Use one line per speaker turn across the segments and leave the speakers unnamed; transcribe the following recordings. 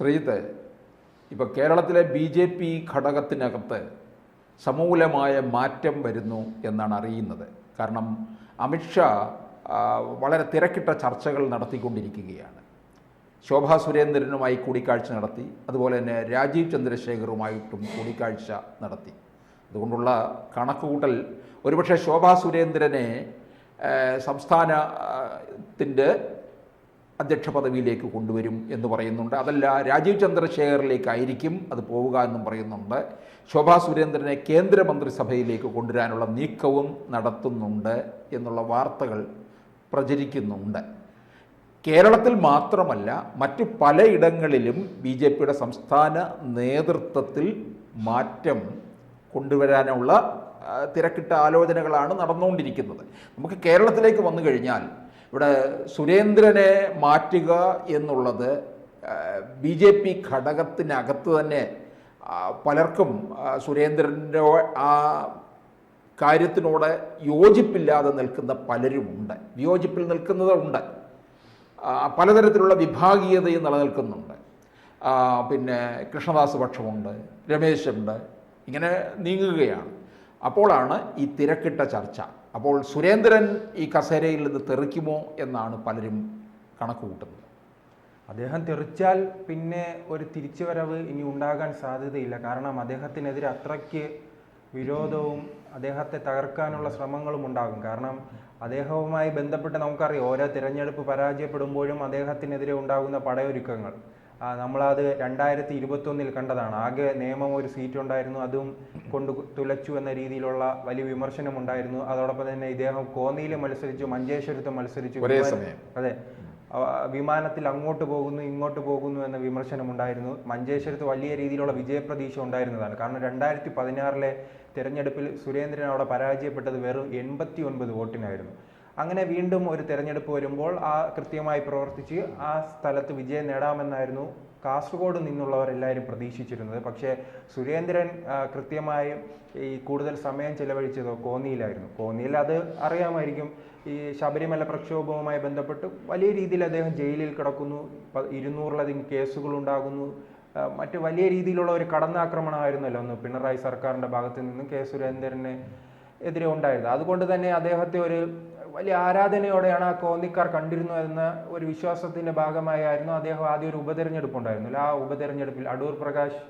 ശ്രീജിത്ത് ഇപ്പോൾ കേരളത്തിലെ B J P ഘടകത്തിനകത്ത് സമൂലമായ മാറ്റം വരുന്നു എന്നാണ് അറിയുന്നത്. കാരണം അമിത്ഷാ വളരെ തിരക്കിട്ട ചർച്ചകൾ നടത്തിക്കൊണ്ടിരിക്കുകയാണ്. ശോഭാ സുരേന്ദ്രനുമായി കൂടിക്കാഴ്ച നടത്തി അതുപോലെ തന്നെ രാജീവ് ചന്ദ്രശേഖറുമായിട്ടും കൂടിക്കാഴ്ച നടത്തി. അതുകൊണ്ടുള്ള കണക്കുകൂട്ടൽ ഒരുപക്ഷെ ശോഭാ സുരേന്ദ്രനെ സംസ്ഥാനത്തിന്റെ അധ്യക്ഷ പദവിയിലേക്ക് കൊണ്ടുവരും എന്ന് പറയുന്നുണ്ട്. അതല്ല രാജീവ് ചന്ദ്രശേഖറിലേക്കായിരിക്കും അത് പോവുക എന്നും പറയുന്നുണ്ട്. ശോഭാ സുരേന്ദ്രനെ കേന്ദ്രമന്ത്രിസഭയിലേക്ക് കൊണ്ടുവരാനുള്ള നീക്കവും നടത്തുന്നുണ്ട് എന്നുള്ള വാർത്തകൾ പ്രചരിക്കുന്നുണ്ട്. കേരളത്തിൽ മാത്രമല്ല മറ്റു പലയിടങ്ങളിലും ബി ജെ പിയുടെ സംസ്ഥാന നേതൃത്വത്തിൽ മാറ്റം കൊണ്ടുവരാനുള്ള തിരക്കിട്ട ആലോചനകളാണ് നടന്നുകൊണ്ടിരിക്കുന്നത്. നമുക്ക് കേരളത്തിലേക്ക് വന്നു കഴിഞ്ഞാൽ ഇവിടെ സുരേന്ദ്രനെ മാറ്റുക എന്നുള്ളത് ബി ജെ പി ഘടകത്തിനകത്ത് തന്നെ പലർക്കും സുരേന്ദ്രന്റെ ആ കാര്യത്തിനോട് യോജിപ്പില്ലാതെ നിൽക്കുന്ന പലരുമുണ്ട്. വിയോജിപ്പിൽ നിൽക്കുന്നതുണ്ട് പലതരത്തിലുള്ള വിഭാഗീയതയും നിലനിൽക്കുന്നുണ്ട്. പിന്നെ കൃഷ്ണദാസ് പക്ഷമുണ്ട് രമേശുണ്ട് ഇങ്ങനെ നീങ്ങുകയാണ്. അപ്പോഴാണ് ഈ തിരക്കിട്ട ചർച്ച. അപ്പോൾ സുരേന്ദ്രൻ ഈ കസേരയിൽ നിന്ന് തെറിക്കുമോ എന്നാണ് പലരും കണക്ക് കൂട്ടുന്നത്
അദ്ദേഹം തെറിച്ചാൽ പിന്നെ ഒരു തിരിച്ചുവരവ് ഇനി ഉണ്ടാകാൻ സാധ്യതയില്ല. കാരണം അദ്ദേഹത്തിനെതിരെ അത്രയ്ക്ക് വിരോധവും അദ്ദേഹത്തെ തകർക്കാനുള്ള ശ്രമങ്ങളും ഉണ്ടാകും. കാരണം അദ്ദേഹവുമായി ബന്ധപ്പെട്ട് നമുക്കറിയാം ഓരോ തിരഞ്ഞെടുപ്പ് പരാജയപ്പെടുമ്പോഴും അദ്ദേഹത്തിനെതിരെ ഉണ്ടാകുന്ന പടയൊരുക്കങ്ങൾ. നമ്മളത് രണ്ടായിരത്തി ഇരുപത്തൊന്നിൽ കണ്ടതാണ്. ആകെ നിയമം ഒരു സീറ്റ് ഉണ്ടായിരുന്നു അതും കൊണ്ട് തുലച്ചു എന്ന രീതിയിലുള്ള വലിയ വിമർശനം ഉണ്ടായിരുന്നു. അതോടൊപ്പം തന്നെ ഇദ്ദേഹം കോന്നിയിൽ മത്സരിച്ചു മഞ്ചേശ്വരത്ത് മത്സരിച്ചു. അതെ. വിമാനത്തിൽ അങ്ങോട്ട് പോകുന്നു ഇങ്ങോട്ട് പോകുന്നു എന്ന വിമർശനം ഉണ്ടായിരുന്നു. മഞ്ചേശ്വരത്ത് വലിയ രീതിയിലുള്ള വിജയപ്രതീക്ഷ ഉണ്ടായിരുന്നതാണ്. കാരണം രണ്ടായിരത്തി പതിനാറിലെ തിരഞ്ഞെടുപ്പിൽ സുരേന്ദ്രൻ അവിടെ പരാജയപ്പെട്ടത് വെറും എൺപത്തി ഒൻപത് വോട്ടിനായിരുന്നു. അങ്ങനെ വീണ്ടും ഒരു തെരഞ്ഞെടുപ്പ് വരുമ്പോൾ ആ കൃത്യമായി പ്രവർത്തിച്ച് ആ സ്ഥലത്ത് വിജയം നേടാമെന്നായിരുന്നു കാസർഗോഡ് നിന്നുള്ളവരെല്ലാവരും പ്രതീക്ഷിച്ചിരുന്നത്. പക്ഷേ സുരേന്ദ്രൻ കൃത്യമായി ഈ കൂടുതൽ സമയം ചെലവഴിച്ചത് കോന്നിയിലായിരുന്നു. കോന്നിയിൽ അത് അറിയാമായിരിക്കും. ഈ ശബരിമല പ്രക്ഷോഭവുമായി ബന്ധപ്പെട്ട് വലിയ രീതിയിൽ അദ്ദേഹം ജയിലിൽ കിടക്കുന്നു. ഇരുന്നൂറിലധികം കേസുകൾ ഉണ്ടാകുന്നു മറ്റ് വലിയ രീതിയിലുള്ള ഒരു കടന്നാക്രമണമായിരുന്നല്ലോ അന്ന് പിണറായി സർക്കാരിന്റെ ഭാഗത്ത് നിന്നും കെ സുരേന്ദ്രന് എതിരെ ഉണ്ടായിരുന്നത് അതുകൊണ്ട് തന്നെ അദ്ദേഹത്തെ ഒരു വലിയ ആരാധനയോടെയാണ് ആ കോന്നിക്കാർ കണ്ടിരുന്നു എന്ന ഒരു വിശ്വാസത്തിന്റെ ഭാഗമായിരുന്നു അദ്ദേഹം ആദ്യം ഒരു ഉപതെരഞ്ഞെടുപ്പ് ഉണ്ടായിരുന്നില്ല ആ ഉപതെരഞ്ഞെടുപ്പിൽ അടൂർ പ്രകാശ്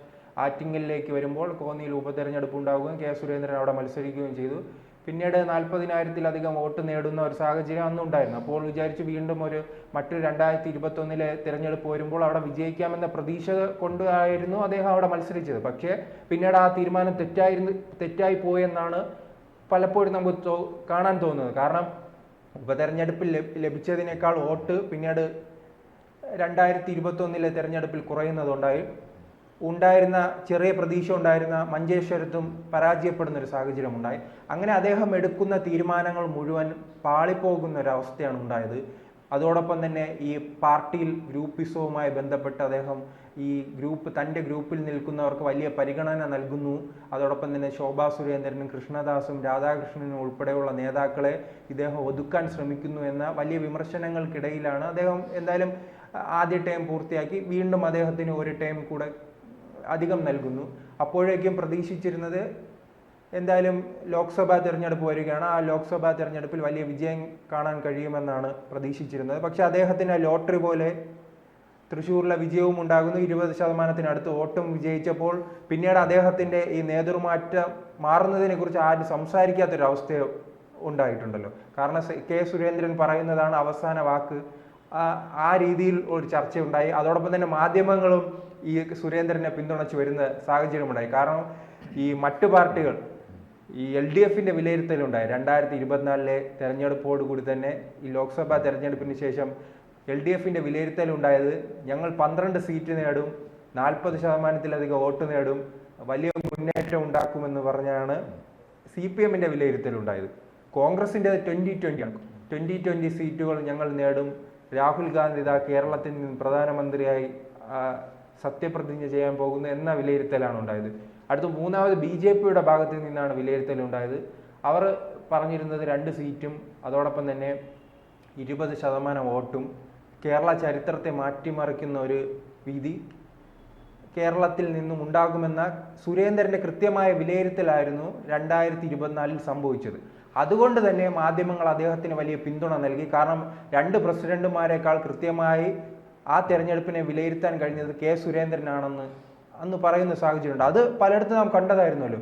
ആറ്റിങ്ങലിലേക്ക് വരുമ്പോൾ കോന്നിയിൽ ഉപതെരഞ്ഞെടുപ്പ് ഉണ്ടാവുകയും കെ സുരേന്ദ്രൻ അവിടെ മത്സരിക്കുകയും ചെയ്തു. പിന്നീട് നാൽപ്പതിനായിരത്തിലധികം വോട്ട് നേടുന്ന ഒരു സാഹചര്യം അന്നുണ്ടായിരുന്നു. അപ്പോൾ വിചാരിച്ചു വീണ്ടും ഒരു മറ്റു രണ്ടായിരത്തി ഇരുപത്തൊന്നിലെ തിരഞ്ഞെടുപ്പ് വരുമ്പോൾ അവിടെ വിജയിക്കാമെന്ന പ്രതീക്ഷ കൊണ്ടായിരുന്നു അദ്ദേഹം അവിടെ മത്സരിച്ചത്. പക്ഷേ പിന്നീട് ആ തീരുമാനം തെറ്റായിരുന്നു തെറ്റായി പോയെന്നാണ് പലപ്പോഴും നമുക്ക് കാണാൻ തോന്നുന്നത്. കാരണം ഉപതെരഞ്ഞെടുപ്പിൽ ലഭിച്ചതിനേക്കാൾ വോട്ട് പിന്നീട് രണ്ടായിരത്തി ഇരുപത്തൊന്നിലെ തെരഞ്ഞെടുപ്പിൽ കുറയുന്നതുണ്ടായി. ഉണ്ടായിരുന്ന ചെറിയ പ്രതീക്ഷ ഉണ്ടായിരുന്ന മഞ്ചേശ്വരത്തും പരാജയപ്പെടുന്ന ഒരു സാഹചര്യം ഉണ്ടായി അങ്ങനെ അദ്ദേഹം എടുക്കുന്ന തീരുമാനങ്ങൾ മുഴുവൻ പാളിപ്പോകുന്ന ഒരവസ്ഥയാണ് ഉണ്ടായത്. അതോടൊപ്പം തന്നെ ഈ പാർട്ടിയിൽ ഗ്രൂപ്പിസവുമായി ബന്ധപ്പെട്ട് അദ്ദേഹം ഈ ഗ്രൂപ്പ് തന്റെ ഗ്രൂപ്പിൽ നിൽക്കുന്നവർക്ക് വലിയ പരിഗണന നൽകുന്നു. അതോടൊപ്പം തന്നെ ശോഭാ സുരേന്ദ്രനും കൃഷ്ണദാസും രാധാകൃഷ്ണനും ഉൾപ്പെടെയുള്ള നേതാക്കളെ ഇദ്ദേഹം ഒതുക്കാൻ ശ്രമിക്കുന്നു എന്ന വലിയ വിമർശനങ്ങൾക്കിടയിലാണ് അദ്ദേഹം എന്തായാലും ആദ്യ ടൈം പൂർത്തിയാക്കി വീണ്ടും അദ്ദേഹത്തിന് ഒരു ടൈം കൂടെ അധികം നൽകുന്നു. അപ്പോഴേക്കും പ്രതീക്ഷിച്ചിരുന്നത് എന്തായാലും ലോക്സഭാ തിരഞ്ഞെടുപ്പ് വരികയാണ്. ആ ലോക്സഭാ തിരഞ്ഞെടുപ്പിൽ വലിയ വിജയം കാണാൻ കഴിയുമെന്നാണ് പ്രതീക്ഷിച്ചിരുന്നത്. പക്ഷെ അദ്ദേഹത്തിന് ലോട്ടറി പോലെ തൃശ്ശൂരിലെ വിജയവും ഉണ്ടാകുന്നു. ഇരുപത് ശതമാനത്തിനടുത്ത് വോട്ടും വിജയിച്ചപ്പോൾ പിന്നീട് അദ്ദേഹത്തിന്റെ ഈ നേതൃമാറ്റം മാറുന്നതിനെ കുറിച്ച് ആരും സംസാരിക്കാത്തൊരവസ്ഥ ഉണ്ടായിട്ടുണ്ടല്ലോ. കാരണം കെ സുരേന്ദ്രൻ പറയുന്നതാണ് അവസാന വാക്ക്. ആ- രീതിയിൽ ഒരു ചർച്ചയുണ്ടായി. അതോടൊപ്പം തന്നെ മാധ്യമങ്ങളും ഈ സുരേന്ദ്രനെ പിന്തുണച്ച് വരുന്ന സാഹചര്യമുണ്ടായി. കാരണം ഈ മറ്റു പാർട്ടികൾ ഈ എൽ ഡി എഫിന്റെ വിലയിരുത്തലുണ്ടായി. രണ്ടായിരത്തി ഇരുപത്തിനാലിലെ തെരഞ്ഞെടുപ്പോട് കൂടി തന്നെ ഈ ലോക്സഭാ തെരഞ്ഞെടുപ്പിന് ശേഷം എൽ ഡി എഫിന്റെ വിലയിരുത്തലുണ്ടായത് ഞങ്ങൾ പന്ത്രണ്ട് സീറ്റ് നേടും നാൽപ്പത് ശതമാനത്തിലധികം വോട്ട് നേടും വലിയ മുന്നേറ്റം ഉണ്ടാക്കുമെന്ന് പറഞ്ഞാണ് സി പി എമ്മിന്റെ വിലയിരുത്തലുണ്ടായത്. കോൺഗ്രസിന്റെ ട്വന്റി ട്വന്റി ആണ് ട്വന്റി ട്വന്റി സീറ്റുകൾ ഞങ്ങൾ നേടും. രാഹുൽ ഗാന്ധി ഇതാ കേരളത്തിൽ നിന്ന് പ്രധാനമന്ത്രിയായി സത്യപ്രതിജ്ഞ ചെയ്യാൻ പോകുന്നു എന്ന വിലയിരുത്തലാണ് ഉണ്ടായത്. അടുത്ത മൂന്നാമത് ബി ജെ പിയുടെ ഭാഗത്ത് നിന്നാണ് വിലയിരുത്തൽ ഉണ്ടായത് അവർ പറഞ്ഞിരുന്നത് രണ്ട് സീറ്റും അതോടൊപ്പം തന്നെ ഇരുപത് ശതമാനം വോട്ടും കേരള ചരിത്രത്തെ മാറ്റിമറിക്കുന്ന ഒരു വിധി കേരളത്തിൽ നിന്നും ഉണ്ടാകുമെന്ന സുരേന്ദ്രന്റെ കൃത്യമായ വിലയിരുത്തലായിരുന്നു രണ്ടായിരത്തി ഇരുപത്തിനാലിൽ സംഭവിച്ചത്. അതുകൊണ്ട് തന്നെ മാധ്യമങ്ങൾ അദ്ദേഹത്തിന് വലിയ പിന്തുണ നൽകി. കാരണം രണ്ട് പ്രസിഡന്റുമാരെക്കാൾ കൃത്യമായി ആ തെരഞ്ഞെടുപ്പിനെ വിലയിരുത്താൻ കഴിഞ്ഞത് കെ സുരേന്ദ്രനാണെന്ന് അന്ന് പറയുന്ന സാഹചര്യമുണ്ട്. അത് പലയിടത്തും നാം കണ്ടതായിരുന്നല്ലോ.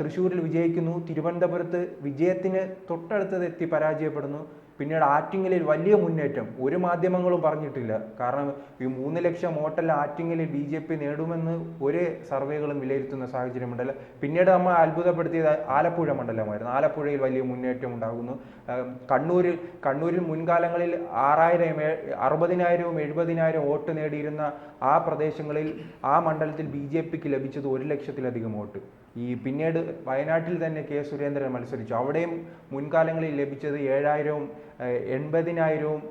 തൃശ്ശൂരിൽ വിജയിക്കുന്നു തിരുവനന്തപുരത്ത് വിജയത്തിന് തൊട്ടടുത്തത് എത്തി പരാജയപ്പെടുന്നു. പിന്നീട് ആറ്റിങ്ങലിൽ വലിയ മുന്നേറ്റം. ഒരു മാധ്യമങ്ങളും പറഞ്ഞിട്ടില്ല. കാരണം ഈ മൂന്ന് ലക്ഷം വോട്ടല്ല ആറ്റിങ്ങലിൽ ബി ജെ പി നേടുമെന്ന് ഒരു സർവേകളും വിലയിരുത്തുന്ന സാഹചര്യമുണ്ടല്ല പിന്നീട് നമ്മൾ അത്ഭുതപ്പെടുത്തിയത് ആലപ്പുഴ മണ്ഡലമായിരുന്നു. ആലപ്പുഴയിൽ വലിയ മുന്നേറ്റം ഉണ്ടാകുന്നു. കണ്ണൂരിൽ കണ്ണൂരിൽ മുൻകാലങ്ങളിൽ ആറായിരം അറുപതിനായിരവും എഴുപതിനായിരം വോട്ട് നേടിയിരുന്ന ആ പ്രദേശങ്ങളിൽ ആ മണ്ഡലത്തിൽ ബി ജെ പിക്ക് ലഭിച്ചത് ഒരു ലക്ഷത്തിലധികം വോട്ട്. ഈ പിന്നീട് വയനാട്ടിൽ തന്നെ കെ സുരേന്ദ്രൻ മത്സരിച്ചു. അവിടെയും മുൻകാലങ്ങളിൽ ലഭിച്ചത് ഏഴായിരവും എൺപതിനായിരവും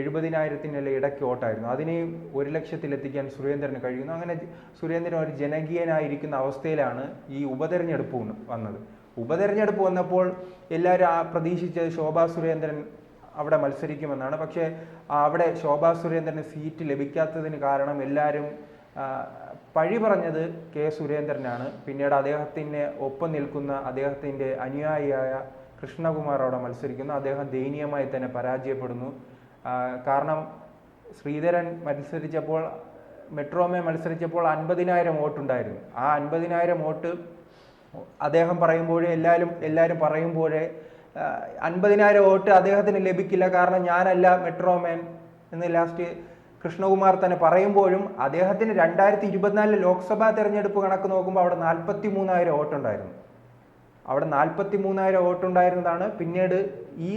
എഴുപതിനായിരത്തിനുള്ള ഇടയ്ക്ക് വോട്ടായിരുന്നു. അതിനെ ഒരു ലക്ഷത്തിലെത്തിക്കാൻ സുരേന്ദ്രന് കഴിയുന്നു. അങ്ങനെ സുരേന്ദ്രൻ ഒരു ജനകീയനായിരിക്കുന്ന അവസ്ഥയിലാണ് ഈ ഉപതെരഞ്ഞെടുപ്പ് വന്നത്. ഉപതെരഞ്ഞെടുപ്പ് വന്നപ്പോൾ എല്ലാവരും ആ പ്രതീക്ഷിച്ചത് ശോഭാ സുരേന്ദ്രൻ അവിടെ മത്സരിക്കുമെന്നാണ്. പക്ഷേ അവിടെ ശോഭാ സുരേന്ദ്രന് സീറ്റ് ലഭിക്കാത്തതിന് കാരണം എല്ലാവരും പഴി പറഞ്ഞത് കെ സുരേന്ദ്രനാണ്. പിന്നീട് അദ്ദേഹത്തിന് ഒപ്പം നിൽക്കുന്ന അദ്ദേഹത്തിന്റെ അനുയായിയായ കൃഷ്ണകുമാർ അവിടെ മത്സരിക്കുന്നു. അദ്ദേഹം ദയനീയമായി തന്നെ പരാജയപ്പെടുന്നു. കാരണം ശ്രീധരൻ മത്സരിച്ചപ്പോൾ മെട്രോമേ മത്സരിച്ചപ്പോൾ അൻപതിനായിരം വോട്ടുണ്ടായിരുന്നു. ആ അൻപതിനായിരം വോട്ട് അദ്ദേഹം പറയുമ്പോഴേ എല്ലാവരും എല്ലാവരും പറയുമ്പോഴേ അൻപതിനായിരം വോട്ട് അദ്ദേഹത്തിന് ലഭിക്കില്ല. കാരണം ഞാനല്ല മെട്രോമാൻ എന്ന് ലാസ്റ്റ് കൃഷ്ണകുമാർ തന്നെ പറയുമ്പോഴും അദ്ദേഹത്തിന് രണ്ടായിരത്തി ഇരുപത്തിനാലിലെ ലോക്സഭാ തെരഞ്ഞെടുപ്പ് കണക്ക് നോക്കുമ്പോൾ അവിടെ നാൽപ്പത്തി മൂന്നായിരം വോട്ടുണ്ടായിരുന്നു. അവിടെ നാൽപ്പത്തി മൂന്നായിരം വോട്ടുണ്ടായിരുന്നതാണ് പിന്നീട് ഈ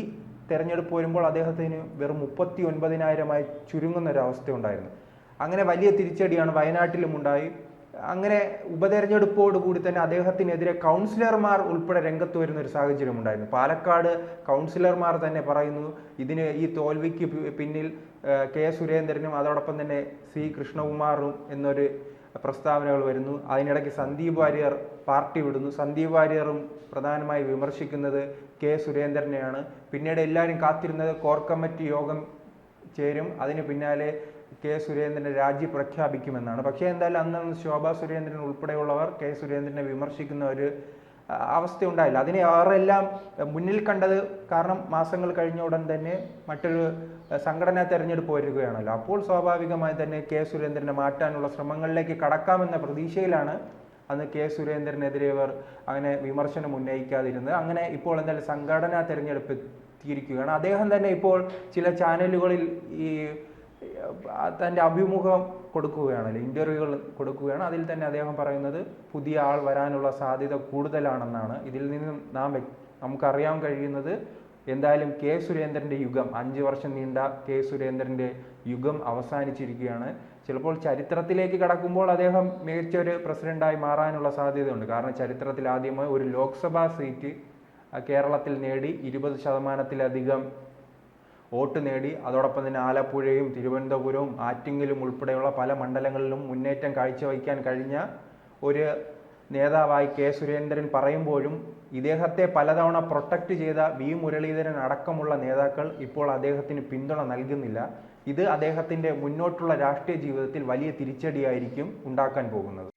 തെരഞ്ഞെടുപ്പ് വരുമ്പോൾ അദ്ദേഹത്തിന് വെറും മുപ്പത്തി ഒൻപതിനായിരമായി ചുരുങ്ങുന്ന ഒരു അവസ്ഥ ഉണ്ടായിരുന്നു അങ്ങനെ വലിയ തിരിച്ചടിയാണ് വയനാട്ടിലും ഉണ്ടായി. അങ്ങനെ ഉപതെരഞ്ഞെടുപ്പോട് കൂടി തന്നെ അദ്ദേഹത്തിനെതിരെ കൗൺസിലർമാർ ഉൾപ്പെടെ രംഗത്ത് വരുന്ന ഒരു സാഹചര്യം ഉണ്ടായിരുന്നു. പാലക്കാട് കൗൺസിലർമാർ തന്നെ പറയുന്നു ഇതിന് ഈ തോൽവിക്ക് പിന്നിൽ കെ സുരേന്ദ്രനും അതോടൊപ്പം തന്നെ സി കൃഷ്ണകുമാറും എന്നൊരു പ്രസ്താവനകൾ വരുന്നു. അതിനിടയ്ക്ക് സന്ദീപ് വാര്യർ പാർട്ടി വിടുന്നു. സന്ദീപ് വാര്യറും പ്രധാനമായി വിമർശിക്കുന്നത് കെ സുരേന്ദ്രനെയാണ്. പിന്നീട് എല്ലാവരും കാത്തിരുന്നത് കോർ കമ്മിറ്റി യോഗം ചേരും. അതിന് പിന്നാലെ കെ സുരേന്ദ്രനെ രാജി പ്രഖ്യാപിക്കുമെന്നാണ്. പക്ഷേ എന്തായാലും അന്ന് ശോഭാ സുരേന്ദ്രൻ ഉൾപ്പെടെയുള്ളവർ കെ സുരേന്ദ്രനെ വിമർശിക്കുന്ന ഒരു ആ, അവസ്ഥ ഉണ്ടായില്ല അതിനെ അവരെല്ലാം മുന്നിൽ കണ്ടത് കാരണം മാസങ്ങൾ കഴിഞ്ഞ ഉടൻ തന്നെ മറ്റൊരു സംഘടന തെരഞ്ഞെടുപ്പ് വരികയാണല്ലോ. അപ്പോൾ സ്വാഭാവികമായി തന്നെ കെ സുരേന്ദ്രനെ മാറ്റാനുള്ള ശ്രമങ്ങളിലേക്ക് കടക്കാമെന്ന പ്രതീക്ഷയിലാണ് അന്ന് കെ സുരേന്ദ്രനെതിരെ ഇവർ അങ്ങനെ വിമർശനം ഉന്നയിക്കാതിരുന്നത്. അങ്ങനെ ഇപ്പോൾ എന്തായാലും സംഘടനാ തെരഞ്ഞെടുപ്പ് എത്തിയിരിക്കുകയാണ്. അദ്ദേഹം തന്നെ ഇപ്പോൾ ചില ചാനലുകളിൽ ഈ തന്റെ അഭിമുഖം കൊടുക്കുകയാണല്ലോ? ഇന്റർവ്യൂകൾ കൊടുക്കുകയാണ്. അതിൽ തന്നെ അദ്ദേഹം പറയുന്നത് പുതിയ ആൾ വരാനുള്ള സാധ്യത കൂടുതലാണെന്നാണ്. ഇതിൽ നിന്നും നാം നമുക്കറിയാൻ കഴിയുന്നത് എന്തായാലും കെ സുരേന്ദ്രന്റെ യുഗം അഞ്ച് വർഷം നീണ്ട കെ സുരേന്ദ്രന്റെ യുഗം അവസാനിച്ചിരിക്കുകയാണ്. ചിലപ്പോൾ ചരിത്രത്തിലേക്ക് കടക്കുമ്പോൾ അദ്ദേഹം മികച്ച ഒരു പ്രസിഡന്റായി മാറാനുള്ള സാധ്യതയുണ്ട്. കാരണം ചരിത്രത്തിൽ ആദ്യമായി ഒരു ലോക്സഭാ സീറ്റ് കേരളത്തിൽ നേടി ഇരുപത് ശതമാനത്തിലധികം വോട്ട് നേടി. അതോടൊപ്പം തന്നെ ആലപ്പുഴയും തിരുവനന്തപുരവും ആറ്റിങ്ങലും ഉൾപ്പെടെയുള്ള പല മണ്ഡലങ്ങളിലും മുന്നേറ്റം കാഴ്ചവയ്ക്കാൻ കഴിഞ്ഞ ഒരു നേതാവായി കെ സുരേന്ദ്രൻ പറയുമ്പോഴും ഇദ്ദേഹത്തെ പലതവണ പ്രൊട്ടക്റ്റ് ചെയ്ത വി മുരളീധരൻ അടക്കമുള്ള നേതാക്കൾ ഇപ്പോൾ അദ്ദേഹത്തിന് പിന്തുണ നൽകുന്നില്ല. ഇത് അദ്ദേഹത്തിന്റെ മുന്നോട്ടുള്ള രാഷ്ട്രീയ ജീവിതത്തിൽ വലിയ തിരിച്ചടിയായിരിക്കും ഉണ്ടാക്കാൻ പോകുന്നത്.